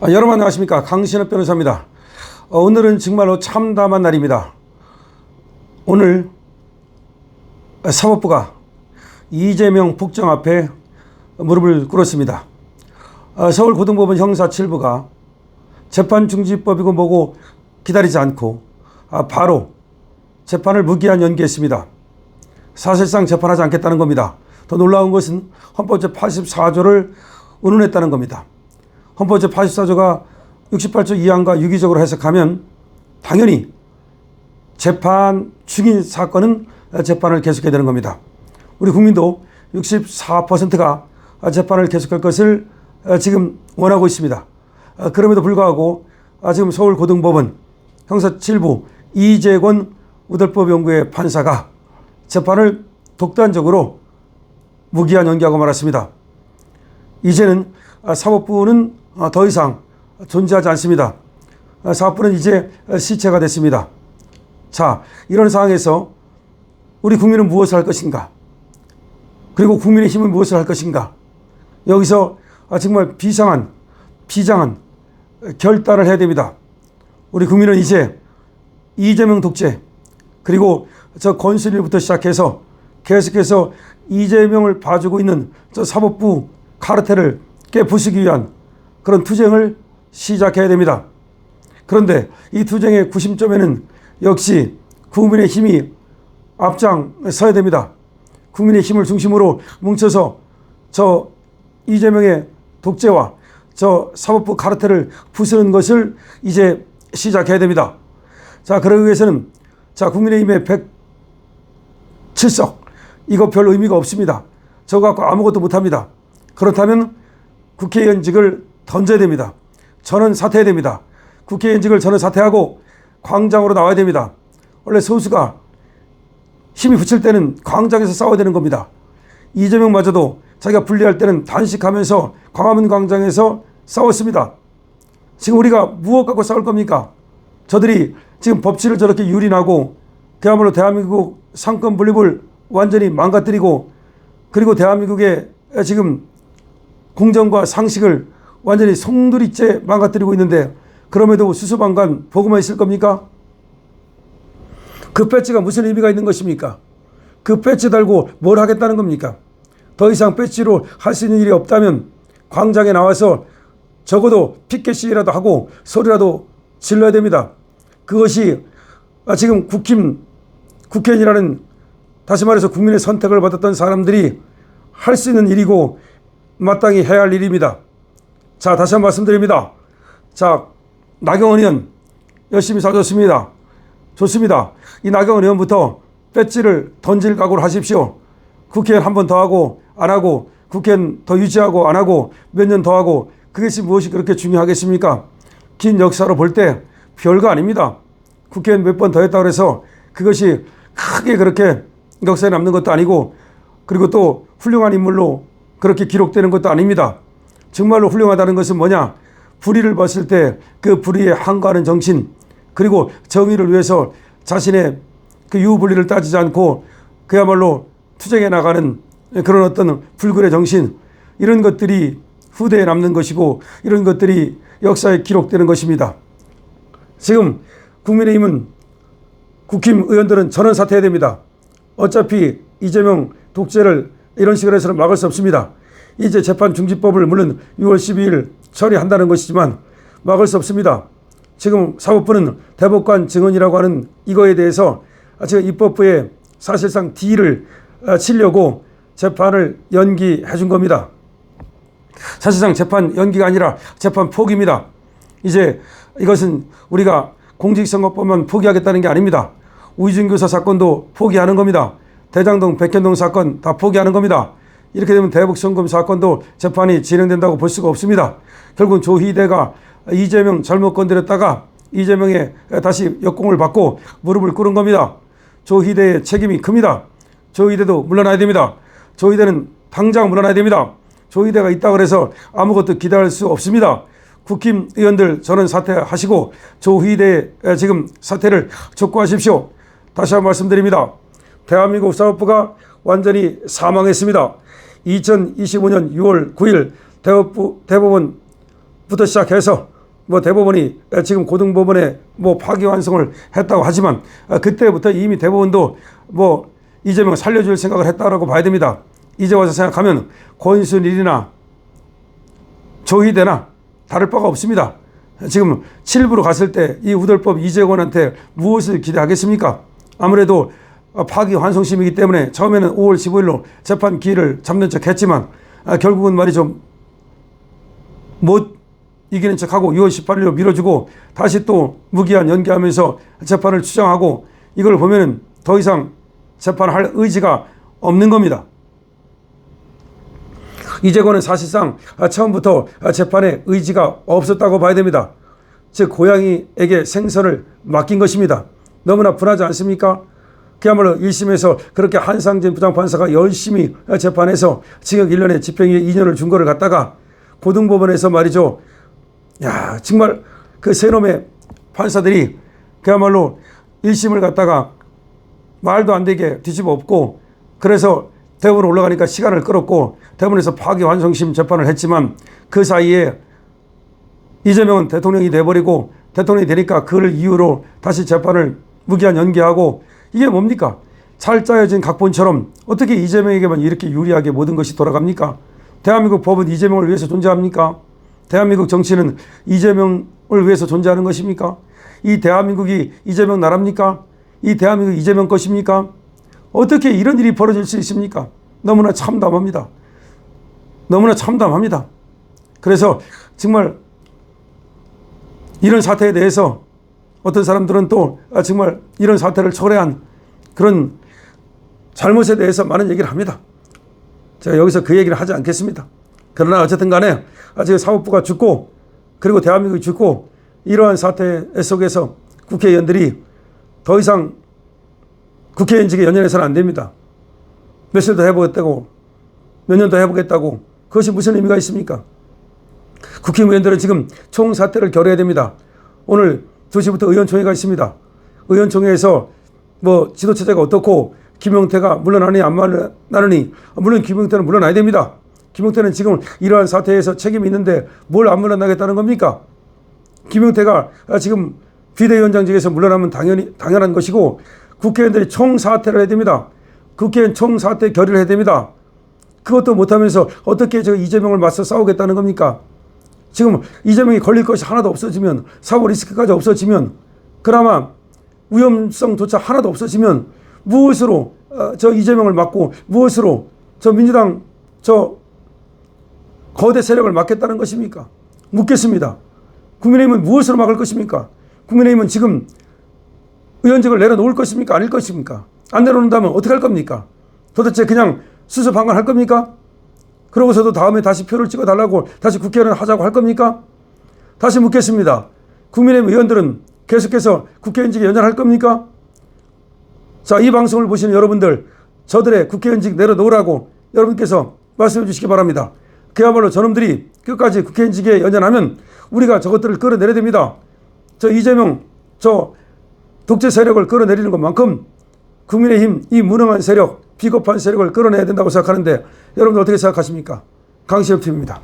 아, 여러분 안녕하십니까 강신업 변호사입니다. 어, 오늘은 정말로 참담한 날입니다. 오늘 사법부가 이재명 북정 앞에 무릎을 꿇었습니다. 어, 서울고등법원 형사 7부가 재판 중지법이고 뭐고 기다리지 않고 아, 바로 재판을 무기한 연기했습니다. 사실상 재판하지 않겠다는 겁니다. 더 놀라운 것은 헌법 제 84조를 운운했다는 겁니다. 헌법 제 84조가 68조 2항과 유기적으로 해석하면 당연히 재판 중인 사건은 재판을 계속해야 되는 겁니다. 우리 국민도 64%가 재판을 계속할 것을 지금 원하고 있습니다. 그럼에도 불구하고 지금 서울고등법원 형사 7부 이재권 우들법 연구의 판사가 재판을 독단적으로 무기한 연기하고 말았습니다. 이제는 사법부는 더 이상 존재하지 않습니다. 사법부는 이제 시체가 됐습니다. 자, 이런 상황에서 우리 국민은 무엇을 할 것인가? 그리고 국민의 힘은 무엇을 할 것인가? 여기서 정말 비상한, 비장한 결단을 해야 됩니다. 우리 국민은 이제 이재명 독재, 그리고 저 권순일부터 시작해서 계속해서 이재명을 봐주고 있는 저 사법부 카르텔을 깨부수기 위한 그런 투쟁을 시작해야 됩니다. 그런데 이 투쟁의 구심점에는 역시 국민의 힘이 앞장 서야 됩니다. 국민의 힘을 중심으로 뭉쳐서 저 이재명의 독재와 저 사법부 카르텔을 부수는 것을 이제 시작해야 됩니다. 자, 그러기 위해서는 자, 국민의힘의 107석 이거 별 의미가 없습니다. 저거 갖고 아무것도 못합니다. 그렇다면 국회의원직을 던져야 됩니다. 저는 사퇴해야 됩니다. 국회의원직을 저는 사퇴하고 광장으로 나와야 됩니다. 원래 소수가 힘이 붙일 때는 광장에서 싸워야 되는 겁니다. 이재명마저도 자기가 분리할 때는 단식하면서 광화문 광장에서 싸웠습니다. 지금 우리가 무엇 갖고 싸울 겁니까? 저들이 지금 법치를 저렇게 유린하고 그야말로 대한민국 상권 분립을 완전히 망가뜨리고 그리고 대한민국의 지금 공정과 상식을 완전히 송두리째 망가뜨리고 있는데 그럼에도 수수방관 보고만 있을 겁니까? 그 배지가 무슨 의미가 있는 것입니까? 그 배지 달고 뭘 하겠다는 겁니까? 더 이상 배지로 할 수 있는 일이 없다면 광장에 나와서 적어도 피켓 시위라도 하고 소리라도 질러야 됩니다. 그것이 지금 국힘, 국회의원이라는 다시 말해서 국민의 선택을 받았던 사람들이 할 수 있는 일이고 마땅히 해야 할 일입니다. 자, 다시 한 번 말씀드립니다. 자, 나경원 의원 열심히 사줬습니다. 좋습니다. 이 나경원 의원부터 배지를 던질 각오를 하십시오. 국회의원 한 번 더 하고 안 하고 국회의원 더 유지하고 안 하고 몇 년 더 하고 그것이 무엇이 그렇게 중요하겠습니까? 긴 역사로 볼 때 별거 아닙니다. 국회의원 몇 번 더 했다고 해서 그것이 크게 그렇게 역사에 남는 것도 아니고 그리고 또 훌륭한 인물로 그렇게 기록되는 것도 아닙니다. 정말로 훌륭하다는 것은 뭐냐? 불의를 봤을 때 그 불의에 항거하는 정신 그리고 정의를 위해서 자신의 그 유불리를 따지지 않고 그야말로 투쟁해 나가는 그런 어떤 불굴의 정신 이런 것들이 후대에 남는 것이고 이런 것들이 역사에 기록되는 것입니다. 지금 국민의힘은 국힘 의원들은 전원 사퇴해야 됩니다. 어차피 이재명 독재를 이런 식으로 해서는 막을 수 없습니다. 이제 재판 중지법을 물론 6월 12일 처리한다는 것이지만 막을 수 없습니다. 지금 사법부는 대법관 증언이라고 하는 이거에 대해서 지금 입법부에 사실상 D를 치려고 재판을 연기해 준 겁니다. 사실상 재판 연기가 아니라 재판 포기입니다. 이제 이것은 우리가 공직선거법만 포기하겠다는 게 아닙니다. 우이준 교사 사건도 포기하는 겁니다. 대장동 백현동 사건 다 포기하는 겁니다. 이렇게 되면 대북송금 사건도 재판이 진행된다고 볼 수가 없습니다. 결국 조희대가 이재명 잘못 건드렸다가 이재명의 다시 역공을 받고 무릎을 꿇은 겁니다. 조희대의 책임이 큽니다. 조희대도 물러나야 됩니다. 조희대는 당장 물러나야 됩니다. 조희대가 있다 그래서 아무것도 기대할 수 없습니다. 국힘 의원들 저는 사퇴하시고 조희대 지금 사퇴를 촉구하십시오. 다시 한 번 말씀드립니다. 대한민국 사법부가 완전히 사망했습니다. 2025년 6월 9일 대법부, 대법원 부터 시작해서 뭐 대법원이 지금 고등법원에 뭐 파기환송을 했다고 하지만 아, 그때부터 이미 대법원도 뭐 이재명 살려줄 생각을 했다라고 봐야 됩니다. 이제 와서 생각하면 권순일이나 조희대나 다를 바가 없습니다. 지금 7부로 갔을 때 이 우덜법 이재권한테 무엇을 기대하겠습니까? 아무래도 파기 환송심이기 때문에 처음에는 5월 15일로 재판 기일을 잡는 척 했지만 아, 결국은 말이죠. 못 이기는 척하고 6월 18일로 미뤄주고 다시 또 무기한 연기하면서 재판을 추정하고 이걸 보면은 더 이상 재판할 의지가 없는 겁니다. 이재권은 사실상 처음부터 재판에 의지가 없었다고 봐야 됩니다. 즉 고양이에게 생선을 맡긴 것입니다. 너무나 분하지 않습니까? 그야말로 1심에서 그렇게 한상진 부장판사가 열심히 재판해서 징역 1년에 집행유예 2년을 준 거를 갖다가 고등법원에서 말이죠. 야, 정말 그 세놈의 판사들이 그야말로 1심을 갖다가 말도 안 되게 뒤집어 엎고 그래서 대법원 올라가니까 시간을 끌었고 대법원에서 파기환송심 재판을 했지만 그 사이에 이재명은 대통령이 돼버리고 대통령이 되니까 그를 이유로 다시 재판을 무기한 연기하고 이게 뭡니까? 잘 짜여진 각본처럼 어떻게 이재명에게만 이렇게 유리하게 모든 것이 돌아갑니까? 대한민국 법은 이재명을 위해서 존재합니까? 대한민국 정치는 이재명을 위해서 존재하는 것입니까? 이 대한민국이 이재명 나라입니까? 이 대한민국 이재명 것입니까? 어떻게 이런 일이 벌어질 수 있습니까? 너무나 참담합니다. 너무나 참담합니다. 그래서 정말 이런 사태에 대해서 어떤 사람들은 또 아, 정말 이런 사태를 초래한 그런 잘못에 대해서 많은 얘기를 합니다. 제가 여기서 그 얘기를 하지 않겠습니다. 그러나 어쨌든 간에 아직 사법부가 죽고 그리고 대한민국이 죽고 이러한 사태 속에서 국회의원들이 더 이상 국회의원직에 연연해서는 안 됩니다. 며칠 더 해보겠다고 몇 년 더 해보겠다고 그것이 무슨 의미가 있습니까? 국회의원들은 지금 총사퇴를 결해야 됩니다. 오늘 2시부터 의원총회가 있습니다. 의원총회에서 뭐 지도체제가 어떻고 김용태가 물러나니 안 물러나느니 물론 김용태는 물러나야 됩니다. 김용태는 지금 이러한 사태에서 책임이 있는데 뭘 안 물러나겠다는 겁니까? 김용태가 지금 비대위원장직에서 물러나면 당연히 당연한 것이고 국회의원들이 총사퇴를 해야 됩니다. 국회의원 총사퇴 결의를 해야 됩니다. 그것도 못하면서 어떻게 저 이재명을 맞서 싸우겠다는 겁니까? 지금 이재명이 걸릴 것이 하나도 없어지면 사고 리스크까지 없어지면 그나마 위험성조차 하나도 없어지면 무엇으로 어, 저 이재명을 막고 무엇으로 저 민주당 저 거대 세력을 막겠다는 것입니까? 묻겠습니다. 국민의힘은 무엇으로 막을 것입니까? 국민의힘은 지금 의원직을 내려놓을 것입니까? 아닐 것입니까? 안 내려놓는다면 어떻게 할 겁니까? 도대체 그냥 수습방관할 겁니까? 그러고서도 다음에 다시 표를 찍어 달라고 다시 국회의원 하자고 할 겁니까? 다시 묻겠습니다. 국민의힘 의원들은 계속해서 국회의원직에 연연할 겁니까? 자, 이 방송을 보시는 여러분들, 저들의 국회의원직 내려놓으라고 여러분께서 말씀해 주시기 바랍니다. 그야말로 저놈들이 끝까지 국회의원직에 연연하면 우리가 저것들을 끌어내려야 됩니다. 저 이재명, 저 독재 세력을 끌어내리는 것만큼 국민의힘 이 무능한 세력, 비겁한 세력을 끌어내야 된다고 생각하는데 여러분들 어떻게 생각하십니까? 강시혁 팀입니다.